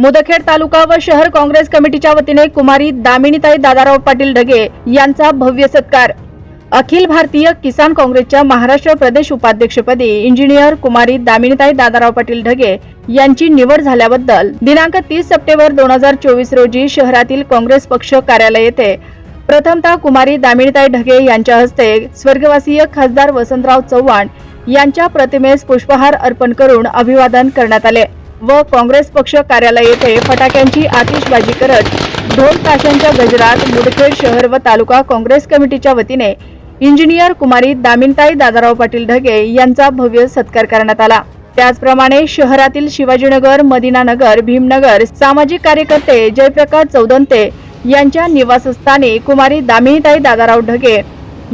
मुदखेड तालुका व शहर काँग्रेस कमिटीच्या वतीने कुमारी दामिनीताई दादाराव पाटील ढगे यांचा भव्य सत्कार. अखिल भारतीय किसान काँग्रेसच्या महाराष्ट्र प्रदेश उपाध्यक्षपदी इंजिनियर कुमारी दामिनीताई दादाराव पाटील ढगे यांची निवड झाल्याबद्दल दिनांक तीस सप्टेंबर दोन हजार चोवीस रोजी शहरातील काँग्रेस पक्ष कार्यालय येथे प्रथमतः कुमारी दामिनीताई ढगे यांच्या हस्ते स्वर्गवासीय खासदार वसंतराव चव्हाण यांच्या प्रतिमेस पुष्पहार अर्पण करून अभिवादन करण्यात आले. व काँग्रेस पक्ष कार्यालय येथे फटाक्यांची आतिषबाजी करत ढोल ताशांच्या गजरात मुदखेड शहर व तालुका काँग्रेस कमिटीच्या वतीने इंजिनियर कुमारी दामिनताई दादाराव पाटील ढगे यांचा भव्य सत्कार करण्यात आला. त्याचप्रमाणे शहरातील शिवाजीनगर मदिनानगर भीमनगर सामाजिक कार्यकर्ते जयप्रकाश चौदंते यांच्या निवासस्थानी कुमारी दामिनीताई दादाराव ढगे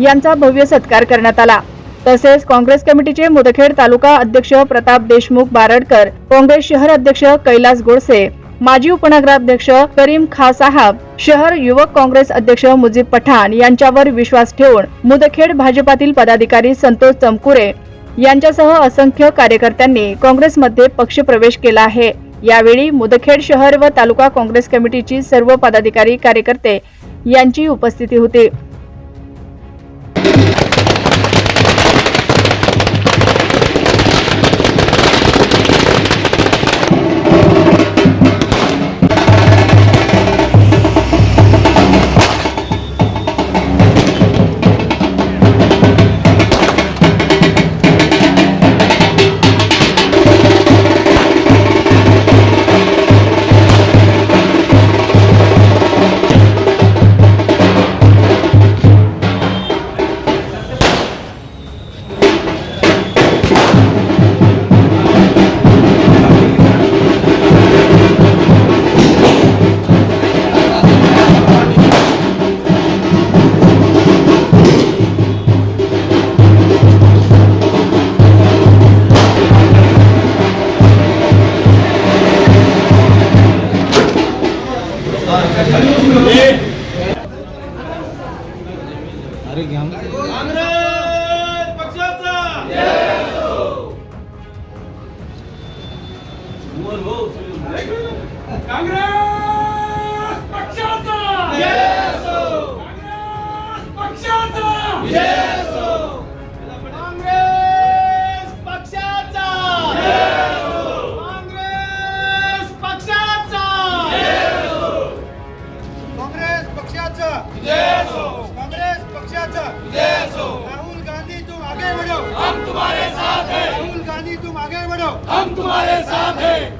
यांचा भव्य सत्कार करण्यात आला. तसेच काँग्रेस कमिटीचे मुदखेड तालुका अध्यक्ष प्रताप देशमुख बारडकर काँग्रेस शहर अध्यक्ष कैलास गोडसे माजी उपनगराध्यक्ष करीम खा साहब शहर युवक काँग्रेस अध्यक्ष मुजीब पठाण यांच्यावर विश्वास ठेवून मुदखेड भाजपातील पदाधिकारी संतोष चमकुरे यांच्यासह असंख्य कार्यकर्त्यांनी काँग्रेसमध्ये पक्षप्रवेश केला आहे. यावेळी मुदखेड शहर व तालुका काँग्रेस कमिटीची सर्व पदाधिकारी कार्यकर्ते यांची उपस्थिती होती. अरे घ्या. हम तुम्हारे साथ हैं।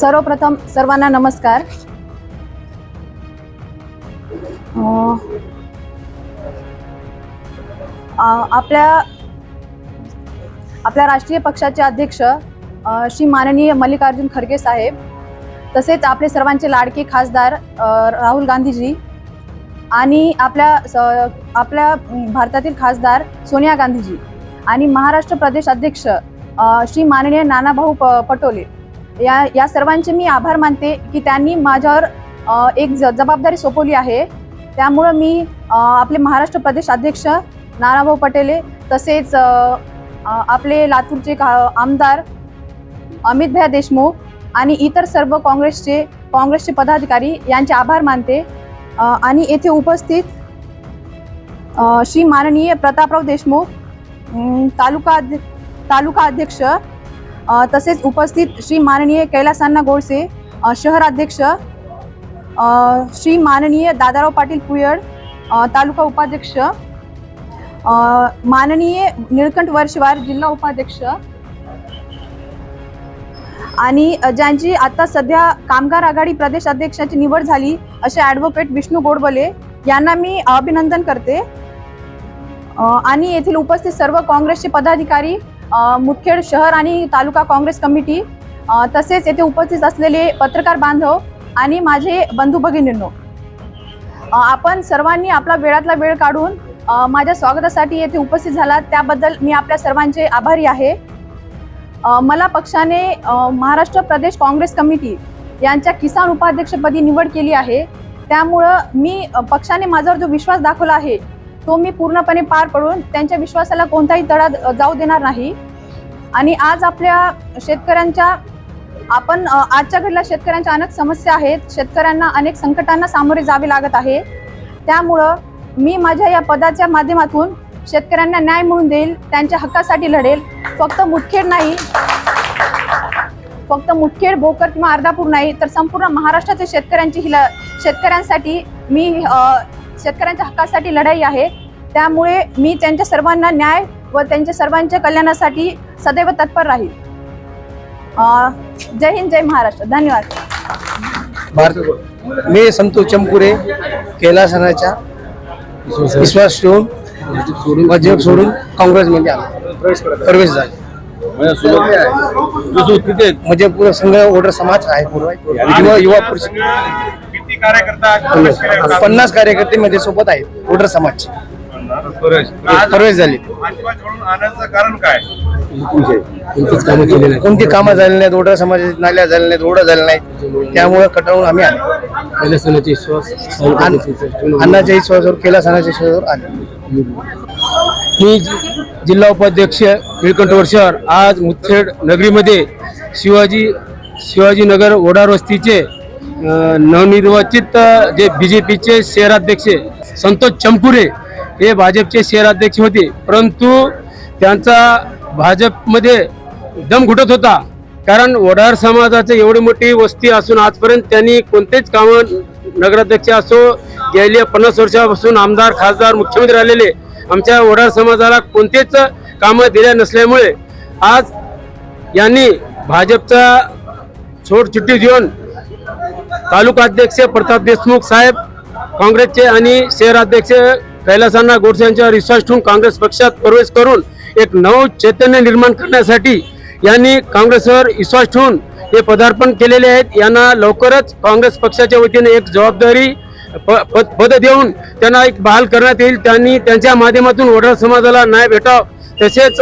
सर्वप्रथम सर्वांना नमस्कार. आपल्या आपल्या राष्ट्रीय पक्षाचे अध्यक्ष श्री माननीय मल्लिकार्जुन खरगे साहेब तसेच आपले सर्वांचे लाडके खासदार राहुल गांधीजी आणि आपल्या स- आपल्या भारतातील खासदार सोनिया गांधीजी आणि महाराष्ट्र प्रदेश अध्यक्ष श्री माननीय नानाभाऊ प पटोले. या या सर्वांचे मी आभार मानते की त्यांनी माझ्यावर एक ज जबाबदारी सोपवली आहे. त्यामुळं मी आपले महाराष्ट्र प्रदेश अध्यक्ष नानाभाऊ पटेले तसेच आपले लातूरचे का- आमदार अमित देशमुख आणि इतर सर्व काँग्रेसचे काँग्रेसचे पदाधिकारी यांचे आभार मानते. आणि येथे उपस्थित श्री माननीय प्रतापराव देशमुख तालुका अध्य- तालुका अध्यक्ष तसेच उपस्थित श्री माननीय कैलासांना गोडसे शहराध्यक्ष श्री माननीय दादाराव पाटील पुयड तालुका उपाध्यक्ष माननीय निळकंठ वर्षवार जिल्हा उपाध्यक्ष आणि ज्यांची आता सध्या कामगार आघाडी प्रदेश अध्यक्षाची निवड झाली असे ॲडव्होकेट विष्णू गोडबले यांना मी अभिनंदन करते. आणि येथील उपस्थित सर्व काँग्रेसचे पदाधिकारी मुदखेड शहर आणि तालुका काँग्रेस कमिटी तसेच येथे उपस्थित असलेले पत्रकार बांधव आणि माझे बंधू भगिनींनो आपण सर्वांनी आपला वेळातला वेळ काढून माझ्या स्वागतासाठी येथे उपस्थित झाला त्याबद्दल मी आपल्या सर्वांचे आभारी आहे. मला पक्षाने महाराष्ट्र प्रदेश काँग्रेस कमिटी यांच्या किसान उपाध्यक्षपदी निवड केली आहे. त्यामुळं मी पक्षाने माझ्यावर जो विश्वास दाखवला आहे तो मी पूर्णपणे पार पडून त्यांच्या विश्वासाला कोणताही तडा जाऊ देणार नाही. आणि आज आपल्या शेतकऱ्यांच्या आपण आजच्या घडीला शेतकऱ्यांच्या अनेक समस्या आहेत. शेतकऱ्यांना अनेक संकटांना सामोरे जावे लागत आहे. त्यामुळं मी माझ्या या पदाच्या माध्यमातून शेतकऱ्यांना न्याय मिळून देईल त्यांच्या हक्कासाठी लढेल. फक्त मुदखेड नाही फक्त मुदखेड भोकर किंवा अर्धापूर नाही तर संपूर्ण महाराष्ट्रातील शेतकऱ्यांची ही शेतकऱ्यांसाठी मी शेतकऱ्यांच्या हक्कासाठी लढाई आहे. त्यामुळे मी त्यांच्या सर्वांना न्याय व त्यांच्या सर्वांच्या कल्याणासाठी सदैव तत्पर राहील. अ, जय हिंद जय महाराष्ट्र. धन्यवाद. भारत मी संतोष चंपुरे कैलासनाच्या विश्वास ठेवून भाजप सोडून काँग्रेसमध्ये आलो. प्रवेश झाला. म्हणजे पुरा संघ ओढर समाज आहे पूर्ण युवा युवा परिषद किती कार्यकर्ता? पन्नास कार्यकर्ते माझ्या सोबत आहेत ओढर समाज. आज प्रवेश झाले. कारण काय? कोणती कामं झाली नाहीत ओढर समाज नाल्या झाल्या नाहीत रोड झाले नाहीत त्यामुळे कटाळून आम्ही आलो. अन्न- अन्नाच्या विश्वासावर केला सणाच्या विश्वासावर आले. मी जिल्हा उपाध्यक्ष निळकंठ वर्षावर आज मुदखेड नगरीमध्ये शिवाजी शिवाजीनगर ओढार वस्तीचे नवनिर्वाचित जे बी जे पीचे शहराध्यक्ष संतोष चंपुरे हे भाजपचे शहराध्यक्ष होते. परंतु त्यांचा भाजपमध्ये दम घुटत होता. कारण वडार समाजाचं एवढी मोठी वस्ती असून आजपर्यंत त्यांनी कोणतेच कामं नगराध्यक्ष असो गेल्या पन्नास वर्षापासून आमदार खासदार मुख्यमंत्री राहिलेले आमच्या वडार समाजाला कोणतेच कामं दिल्या नसल्यामुळे आज यांनी भाजपचा सोडचिठ्ठी देऊन तालुका अध्यक्ष प्रताप देशमुख साहेब काँग्रेसचे आणि शहराध्यक्ष कैलासांना गोडसे यांच्यावर विश्वास ठेवून काँग्रेस पक्षात प्रवेश करून एक नव चैतन्य निर्माण करण्यासाठी यांनी काँग्रेसवर विश्वास ठेवून हे पदार्पण केलेले आहेत. यांना लवकरच काँग्रेस पक्षाच्या वतीने एक जबाबदारी प- पद देऊन त्यांना एक बहाल करण्यात येईल. त्यांनी त्यांच्या माध्यमातून वडार समाजाला न्याय भेटाव. तसेच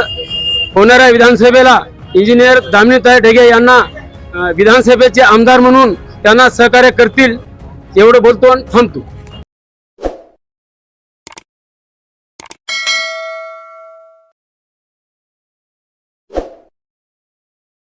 होणाऱ्या विधानसभेला इंजिनियर दामिनीताई ढगे यांना विधानसभेचे आमदार म्हणून त्यांना सहकार्य करतील एवढं बोलतो आणि थांबतो.